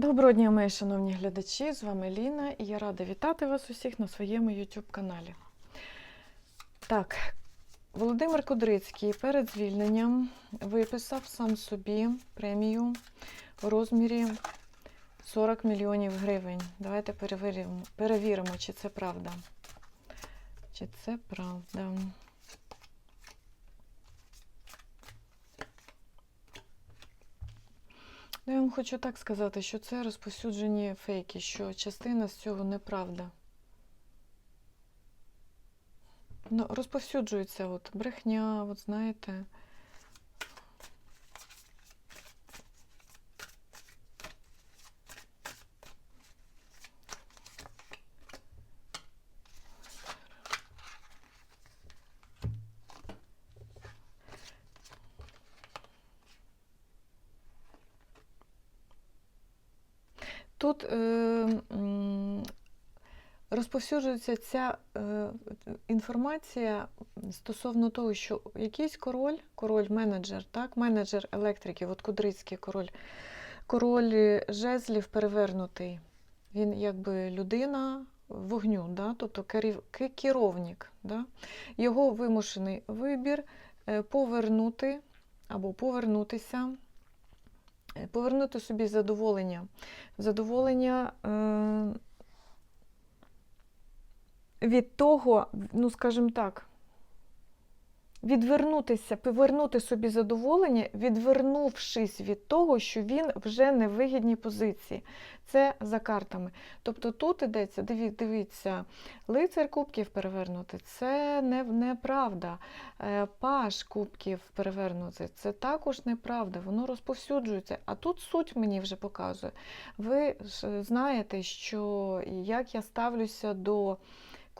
Доброго дня, мої шановні глядачі! З вами Ліна і я рада вітати вас усіх на своєму YouTube каналі. Так, Володимир Кудрицький перед звільненням виписав сам собі премію у розмірі 40 мільйонів гривень. Давайте перевіримо, перевіримо, чи це правда. Чи це правда? Ну, я вам хочу так сказати, що це розповсюджені фейки, що частина з цього неправда. Ну, розповсюджується от брехня, от знаєте. Тут е, розповсюджується ця е, інформація стосовно того, що якийсь король, король-менеджер, так, менеджер електриків, от Кудрицький король, король жезлів перевернутий. Він якби людина вогню, да? тобто керів, керівник. Да? Його вимушений вибір е, повернути або повернутися, повернути собі задоволення. Задоволення е, від того, ну скажімо так, відвернутися, повернути собі задоволення, відвернувшись від того, що він вже не в вигідній позиції. Це за картами. Тобто тут йдеться, диві- дивіться, лицар кубків перевернути це не, неправда. Е, Паш кубків перевернути це також неправда, воно розповсюджується. А тут суть мені вже показує. Ви ж знаєте, що як я ставлюся до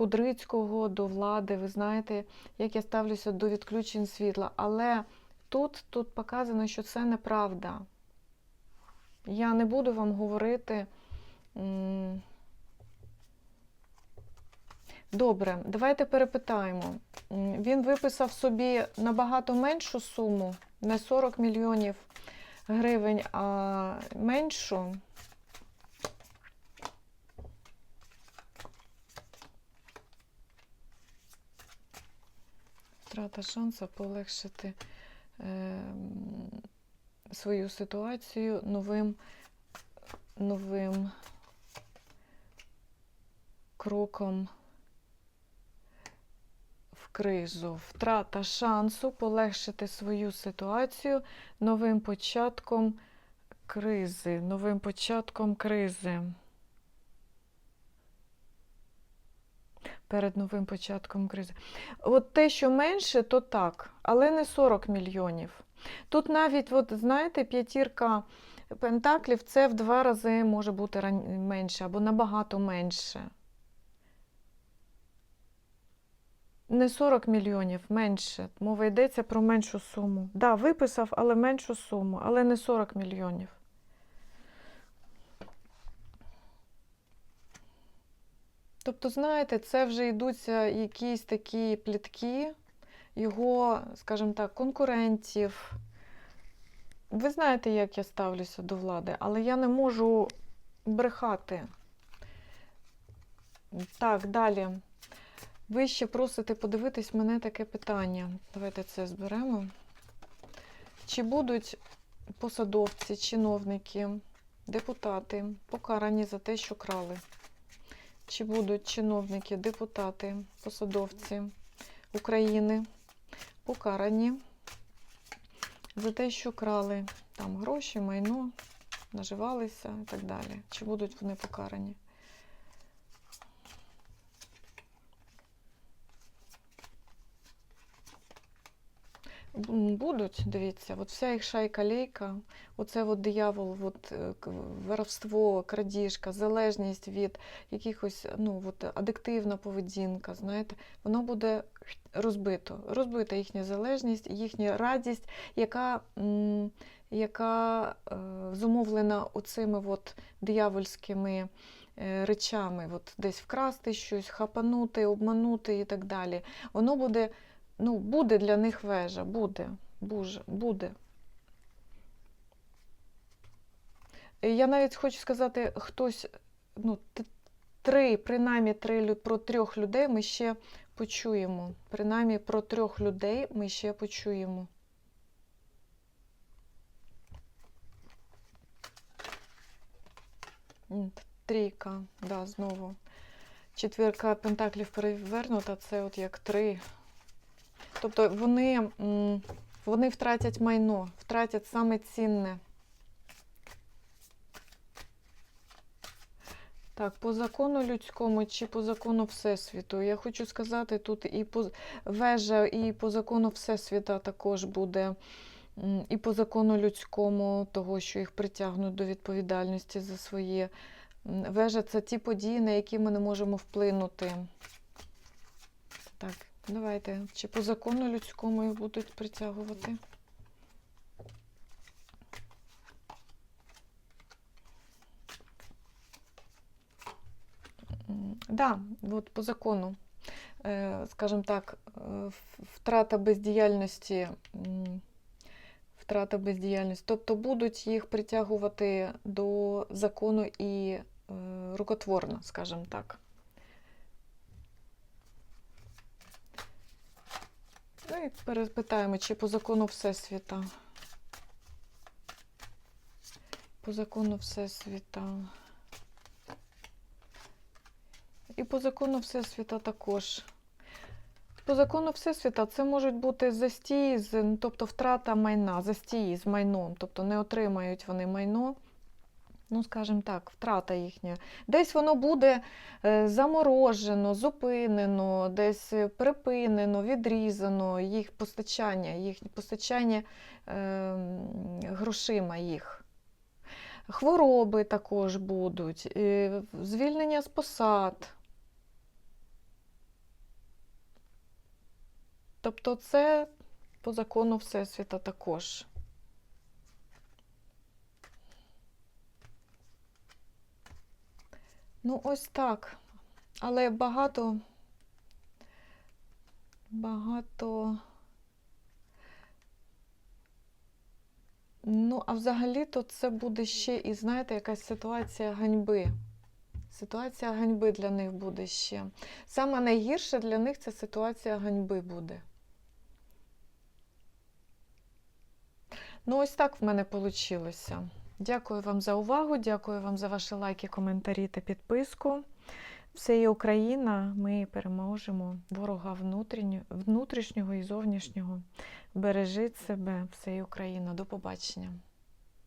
Кудрицького, до влади, ви знаєте, як я ставлюся до відключень світла. Але тут, тут показано, що це неправда. Я не буду вам говорити. Добре, давайте перепитаємо. Він виписав собі набагато меншу суму, не 40 мільйонів гривень, а меншу. Втрата шансу полегшити е, свою ситуацію новим, новим кроком в кризу. Втрата шансу полегшити свою ситуацію новим початком кризи. Новим початком кризи. Перед новим початком кризи. От те, що менше, то так, але не 40 мільйонів. Тут навіть, от, знаєте, п'ятірка пентаклів це в два рази може бути менше або набагато менше. Не 40 мільйонів, менше. Мова йдеться про меншу суму. Так, да, виписав, але меншу суму, але не 40 мільйонів. Тобто, знаєте, це вже йдуться якісь такі плітки його, скажімо так, конкурентів. Ви знаєте, як я ставлюся до влади, але я не можу брехати. Так, далі. Ви ще просите подивитись мене таке питання. Давайте це зберемо. Чи будуть посадовці, чиновники, депутати покарані за те, що крали? Чи будуть чиновники, депутати, посадовці України покарані за те, що крали там гроші, майно, наживалися і так далі? Чи будуть вони покарані? Будуть, дивіться, от вся їх шайка лейка, оце от диявол, от, е, воровство, крадіжка, залежність від якихось, ну, от, адиктивна поведінка, знаєте, воно буде розбито. Розбита їхня залежність, їхня радість, яка, яка е, зумовлена оцими от диявольськими е, речами, от десь вкрасти щось, хапанути, обманути і так далі. Воно буде ну, буде для них вежа, буде, буде, буде. Я навіть хочу сказати, хтось, ну, три, принаймні три, про трьох людей ми ще почуємо. Принаймні про трьох людей ми ще почуємо. Трійка, да, знову. Четвірка пентаклів перевернута, це от як три. Тобто вони, вони втратять майно, втратять саме цінне. Так, по закону людському чи по закону Всесвіту. Я хочу сказати, тут і по вежа, і по закону Всесвіта також буде, і по закону людському, того, що їх притягнуть до відповідальності за своє. Вежа це ті події, на які ми не можемо вплинути. Так, давайте. Чи по закону людському їх будуть притягувати? Да, от по закону, Е, скажімо так, е, втрата бездіяльності, втрата бездіяльності. Тобто будуть їх притягувати до закону і е, рукотворно, скажімо так. Ну і перепитаємо, чи по закону Всесвіта. По закону Всесвіта. І по закону Всесвіта також. По закону Всесвіта це можуть бути застії, ну, тобто втрата майна, застії з майном, тобто не отримають вони майно. Ну, скажімо так, втрата їхня. Десь воно буде е, заморожено, зупинено, десь е, припинено, відрізано їх постачання, їх постачання е, грошима їх. Хвороби також будуть, е, звільнення з посад. Тобто це по закону Всесвіта також. Ну, ось так. Але багато, багато. Ну, а взагалі-то це буде ще і, знаєте, якась ситуація ганьби. Ситуація ганьби для них буде ще. Саме найгірше для них це ситуація ганьби буде. Ну, ось так в мене вийшло. Дякую вам за увагу, дякую вам за ваші лайки, коментарі та підписку. Все є Україна, ми переможемо ворога внутрішнього, і зовнішнього. Бережіть себе, все є Україна. До побачення.